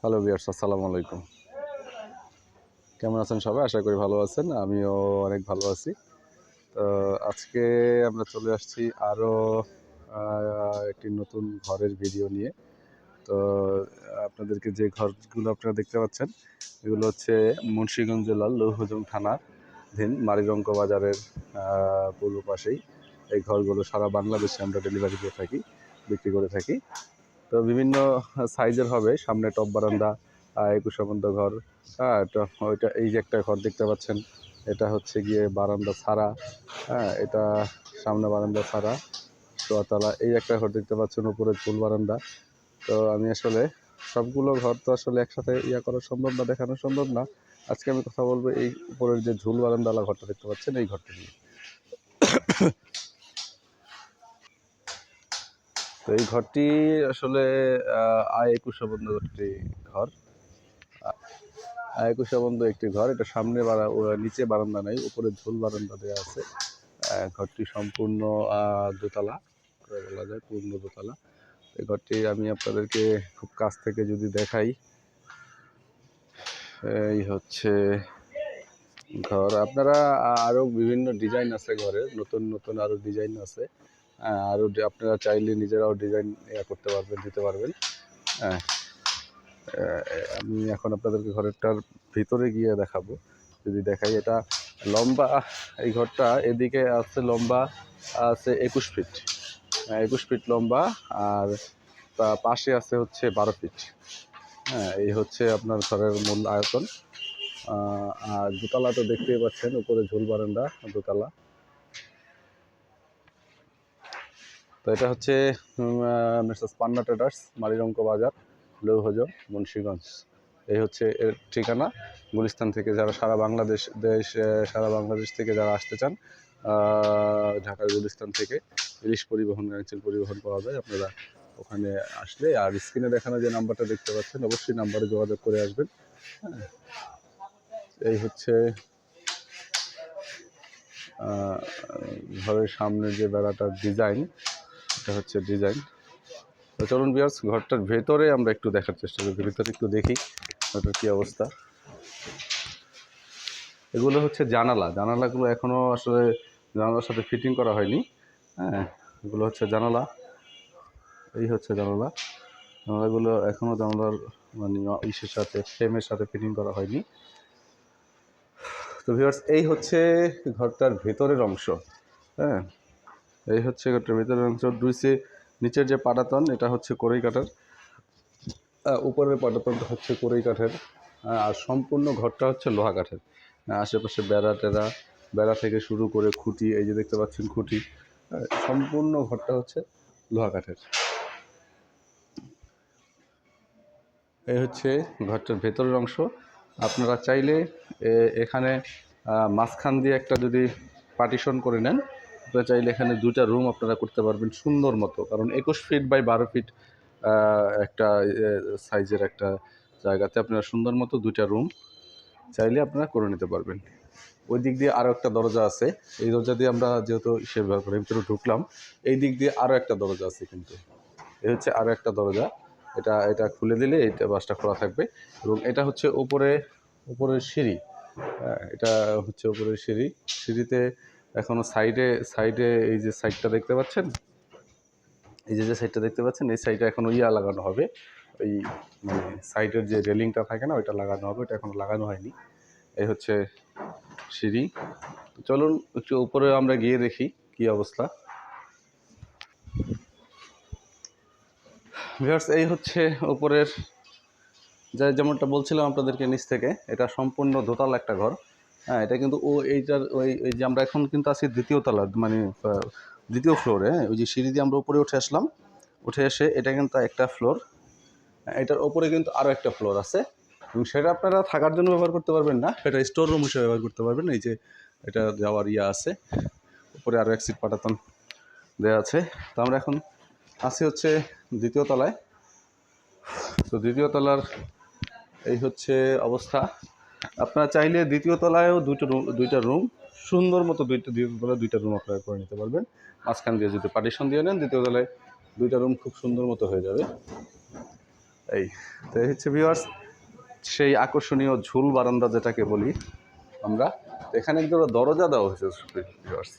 Hello বিয়ার্স আসসালামু আলাইকুম। কেমন আছেন সবাই? আশা করি ভালো আছেন, আমিও অনেক ভালো আছি। তো আজকে আমরা চলে আসছি আরও একটি নতুন ঘরের ভিডিও নিয়ে। তো আপনাদেরকে যে ঘরগুলো আপনারা দেখতে পাচ্ছেন, এগুলো হচ্ছে মুন্সিগঞ্জ জেলার লৌহজং থানার ধীন মারিরঙ্ক বাজারের পূর্ব পাশেই। এই ঘরগুলো সারা বাংলাদেশে আমরা ডেলিভারি দিয়ে থাকি, বিক্রি করে থাকি। তো বিভিন্ন সাইজের হবে। সামনে টপ বারান্দা একুশ বন্ধ ঘর। হ্যাঁ ওইটা, এই যে একটা ঘর দেখতে পাচ্ছেন, এটা হচ্ছে গিয়ে বারান্দা ছাড়া। হ্যাঁ এটা সামনে বারান্দা ছাড়া দোতলা এই একটা ঘর দেখতে পাচ্ছেন, উপরে ফুল বারান্দা। তো আমি আসলে সবগুলো ঘর তো আসলে একসাথে ইয়া করা সম্ভব না, দেখানো সম্ভব না। আজকে আমি কথা বলব এই উপরের যে ঝুল বারান্দাওয়ালা ঘরটা দেখতে পাচ্ছেন, এই ঘরটা নিয়ে। তো এই ঘরটি আসলে আয় একুশে বন্ধ একটি ঘর। আয় একুশে বন্ধ একটি ঘর। এটা সামনে নিচে বারান্দা নেই, উপরে ঝোল বারান্দা দেওয়া আছে। ঘরটি সম্পূর্ণ দোতলা বলা যায় পূর্ণ দোতলা। এই ঘরটি আমি আপনাদেরকে খুব কাছ থেকে যদি দেখাই, এই হচ্ছে ঘর। আপনারা আ- আরও বিভিন্ন ডিজাইন আছে ঘরের নতুন নতুন আরও ডিজাইন আছে। আহ, আরও আপনারা চাইলে নিজেরাও ডিজাইন ইয়া করতে পারবেন দিতে পারবেন। হ্যাঁ আমি এখন আপনাদেরকে ঘরেরটার ভিতরে গিয়ে দেখাবো। যদি দেখাই এটা লম্বা এই ঘরটা এদিকে আছে লম্বা আছে একুশ ফিট একুশ ফিট লম্বা আর পাশে আছে হচ্ছে বারো ফিট হ্যাঁ এই হচ্ছে আপনার ঘরের মূল আয়তন। আর দোতলা তো দেখতেই পাচ্ছেন উপরে ঝুল বারান্দা দোতলা। তো এটা হচ্ছে মিস্টার পান্না ট্রেডার্স মালিরঙ্ক বাজার লৌহজ মুন্সীগঞ্জ। এই হচ্ছে এর ঠিকানা। গুলিস্তান থেকে যারা সারা বাংলাদেশ, দেশ সারা বাংলাদেশ থেকে যারা আসতে চান ঢাকার গুলিস্তান থেকে ইলিশ পরিবহন গাড়ির পরিবহন পাওয়া যায়। আপনারা ওখানে আসলে, আর স্ক্রিনে দেখানো যে নাম্বারটা দেখতে পাচ্ছেন, অবশ্যই নাম্বারে যোগাযোগ করে আসবেন। হ্যাঁ। এই হচ্ছে ঘরের সামনে যে বেড়াটার ডিজাইন এটা হচ্ছে ডিজাইন। তো চলুন বিয়ার্স ঘরটার ভেতরে আমরা একটু দেখার চেষ্টা করি, ভেতরে একটু দেখি ঘরটার কী অবস্থা। এগুলো হচ্ছে জানালা। জানালাগুলো এখনও আসলে জানালার সাথে ফিটিং করা হয়নি। হ্যাঁ এগুলো হচ্ছে জানালা। এই হচ্ছে জানালা। জানালাগুলো এখনও জানালার মানে ইসের সাথে, ফ্রেমের সাথে ফিটিং করা হয়নি। তো ভিউয়ার্স এই হচ্ছে ঘরটার ভেতরের অংশ। হ্যাঁ এই হচ্ছে ঘরটার ভেতরের অংশ। দুইসে নিচের যে পাটাতন, এটা হচ্ছে কড়ই কাঠের। উপরের পাটাতনটা হচ্ছে কড়ই কাঠের। আর সম্পূর্ণ ঘরটা হচ্ছে লোহা কাঠের। আশেপাশে বেড়া টেরা, বেড়া থেকে শুরু করে খুঁটি, এই যে দেখতে পাচ্ছেন খুঁটি সম্পূর্ণ ঘরটা হচ্ছে লোহা কাঠের। এই হচ্ছে ঘরটার ভেতরের অংশ। আপনারা চাইলে এখানে মাঝখান দিয়ে একটা যদি পার্টিশন করে নেন আপনারা চাইলে এখানে দুইটা রুম আপনারা করতে পারবেন সুন্দর মতো। কারণ একুশ ফিট বাই বারো ফিট একটা সাইজের একটা জায়গাতে আপনারা সুন্দর মতো দুইটা রুম চাইলে আপনারা করে নিতে পারবেন। ওই দিক দিয়ে আরও একটা দরজা আছে। এই দরজা দিয়ে আমরা যেহেতু সে ভিতরে ঢুকলাম এই দিক দিয়ে আরও একটা দরজা আছে কিন্তু। এই হচ্ছে আরও একটা দরজা। এটা এটা খুলে দিলে এটা বাসটা খোলা থাকবে এবং এটা হচ্ছে উপরে উপরের সিঁড়ি। হ্যাঁ, এটা হচ্ছে উপরের সিঁড়ি। সিঁড়িতে এখনও সাইডে সাইডে এই যে সাইডটা দেখতে পাচ্ছেন? এই যে যে সাইডটা দেখতে পাচ্ছেন, এই সাইডে এখনও ইয়া লাগানো হবে। ওই মানে সাইডের যে রেলিংটা থাকে না, ওইটা লাগানো হবে ওটা এখনও লাগানো হয়নি। এই হচ্ছে সিঁড়ি। চলুন একটু উপরে আমরা গিয়ে দেখি কি অবস্থা। ভিউয়ার্স, এই হচ্ছে উপরের, যা যেমনটা বলছিলাম আপনাদেরকে নিচ থেকে, এটা সম্পূর্ণ দোতলা একটা ঘর। হ্যাঁ এটা কিন্তু ও এইটার ওই ওই যে আমরা এখন কিন্তু আছি দ্বিতীয় তলা মানে দ্বিতীয় ফ্লোরে ওই যে সিঁড়ি দিয়ে আমরা উপরে উঠে আসলাম। উঠে এসে এটা কিন্তু একটা ফ্লোর এটার ওপরে কিন্তু আরও একটা ফ্লোর আছে। এবং সেটা আপনারা থাকার জন্য ব্যবহার করতে পারবেন না। সেটা স্টোর রুম হিসেবে ব্যবহার করতে পারবেন। এই যে এটা যাওয়ার ইয়া আছে। উপরে আরও এক সিট পাটাতন দেওয়া আছে। তো আমরা এখন আছি হচ্ছে দ্বিতীয় তলায়। তো দ্বিতীয় তলার এই হচ্ছে অবস্থা। আপনারা চাইলে দ্বিতীয় তলায়ও দুটো রুম, দুইটা রুম, সুন্দর মতো দুইটা দ্বিতীয় তলায় দুইটা রুম আপনারা করে নিতে পারবেন। মাঝখান দিয়ে যদি পার্টিশন দিয়ে নেন, দ্বিতীয় তলায় দুইটা রুম খুব সুন্দর মতো হয়ে যাবে। এই, তো হচ্ছে ভিউয়ার্স সেই আকর্ষণীয় ঝুল বারান্দা যেটাকে বলি আমরা। এখানে একদম দরজা দেওয়া হয়েছে ভিউয়ার্স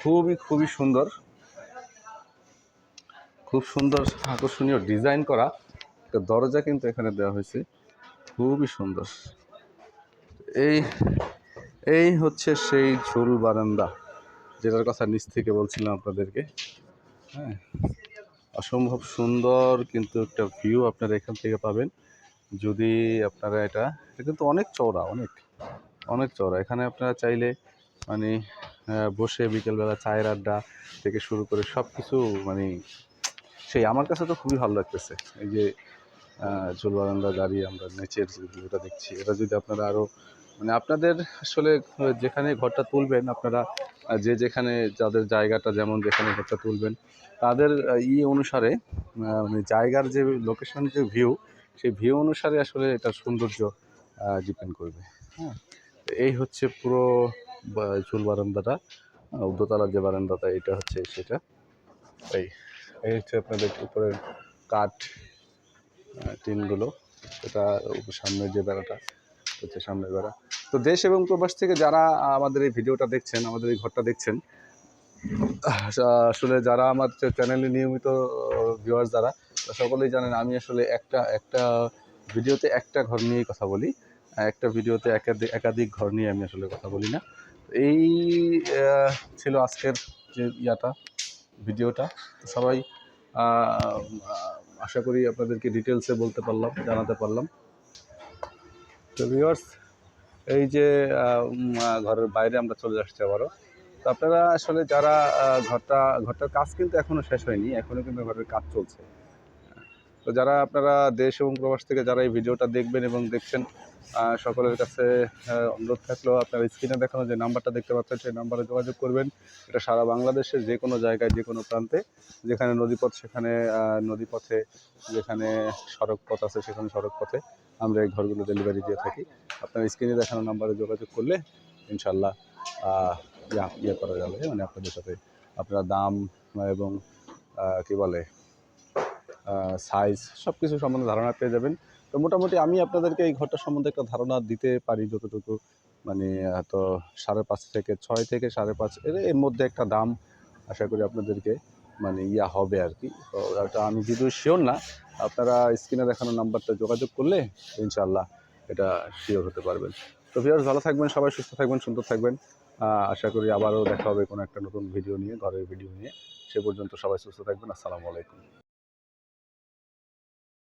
খুবই খুবই সুন্দর। খুব সুন্দর আকর্ষণীয় ডিজাইন করা। একটা দরজা কিন্তু এখানে দেওয়া হয়েছে। খুবই সুন্দর। এই এই হচ্ছে সেই ঝুল বারান্দা, যেটার কথা নিচ থেকে বলছিলাম আপনাদেরকে। হ্যাঁ অসম্ভব সুন্দর কিন্তু একটা ভিউ আপনারা এখান থেকে পাবেন। যদি আপনারা এটা এটা কিন্তু অনেক চওড়া, অনেক অনেক চওড়া। এখানে আপনারা চাইলে মানে বসে বিকেলবেলা চায়ের আড্ডা থেকে শুরু করে সব কিছু মানে সেই আমার কাছে তো খুবই ভালো লাগতেছে। এই যে আহ, ঝুল বারান্দা দাঁড়িয়ে আমরা নেচের যে ভিউটা দেখছি। এটা যদি আপনারা আরও মানে আপনাদের আসলে যেখানে ঘরটা তুলবেন আপনারা যে যেখানে যাদের জায়গাটা যেমন যেখানে ঘরটা তুলবেন তাদের ই অনুসারে মানে জায়গার যে লোকেশন যে ভিউ সেই ভিউ অনুসারে আসলে এটার সৌন্দর্য ডিপেন্ড করবে। হ্যাঁ? এই হচ্ছে পুরো ঝুল বারান্দাটা আহ, দোতলার যে বারান্দাটা এটা হচ্ছে সেটা। এই এই হচ্ছে আপনাদের উপরের কাঠ। টিনগুলো এটা সামনের যে বেড়াটা, হচ্ছে সামনের বেড়া। তো দেশ এবং প্রবাস থেকে যারা আমাদের এই ভিডিওটা দেখছেন, আমাদের এই ঘরটা দেখছেন আসলে যারা আমার চ্যানেলে নিয়মিত ভিউয়ার্স যারা সকলেই জানেন আমি আসলে একটা একটা ভিডিওতে একটা ঘর নিয়েই কথা বলি। একটা ভিডিওতে একাধিক একাধিক ঘর নিয়ে আমি আসলে কথা বলি না। এই ছিল আজকের যে ইয়াটা, ভিডিওটা। সবাই আশা করি আপনাদেরকে ডিটেলসে বলতে পারলাম, জানাতে পারলাম। তো ভিওর্স এই যে ঘরের বাইরে আমরা চলে আসছি আবারও। তো আপনারা আসলে যারা ঘরটা, ঘরটার কাজ কিন্তু এখনও শেষ হয়নি এখনও কিন্তু ঘরের কাজ চলছে। তো যারা আপনারা দেশ এবং প্রবাস থেকে যারা এই ভিডিওটা দেখবেন এবং দেখছেন সকলের কাছে অনুরোধ থাকলেও আপনারা স্ক্রিনে দেখানো যে নাম্বারটা দেখতে পাচ্ছেন, সেই নাম্বারে যোগাযোগ করবেন। এটা সারা বাংলাদেশের যে কোনো জায়গায়, যে কোনো প্রান্তে, যেখানে নদীপথ, সেখানে নদীপথে, যেখানে সড়ক পথ আছে, সেখানে সড়ক পথে আমরা এই ঘরগুলো ডেলিভারি দিয়ে থাকি। আপনার স্ক্রিনে দেখানো নাম্বারে যোগাযোগ করলে ইনশাল্লাহ ইয়া করা যাবে। মানে আপনাদের সাথে আপনারা দাম এবং কি বলে সাইজ সব কিছু সম্বন্ধে ধারণা পেয়ে যাবেন। তো মোটামুটি আমি আপনাদেরকে এই ঘরটা সম্বন্ধে একটা ধারণা দিতে পারি যতটুকু। মানে হয়তো সাড়ে পাঁচ থেকে ছয় থেকে সাড়ে পাঁচ এর মধ্যে একটা দাম আশা করি আপনাদেরকে মানে ইয়া হবে আর কি। তো এটা আমি যদিও শিওর না, আপনারা স্ক্রিনে দেখানো নাম্বারটা যোগাযোগ করলে ইনশাল্লাহ এটা শিওর হতে পারবেন। তো ভিউয়ার্স ভালো থাকবেন, সবাই সুস্থ থাকবেন, সুন্দর থাকবেন। আশা করি আবারও দেখা হবে কোনো একটা নতুন ভিডিও নিয়ে, ঘরের ভিডিও নিয়ে। সে পর্যন্ত সবাই সুস্থ থাকবেন, আসসালামু আলাইকুম।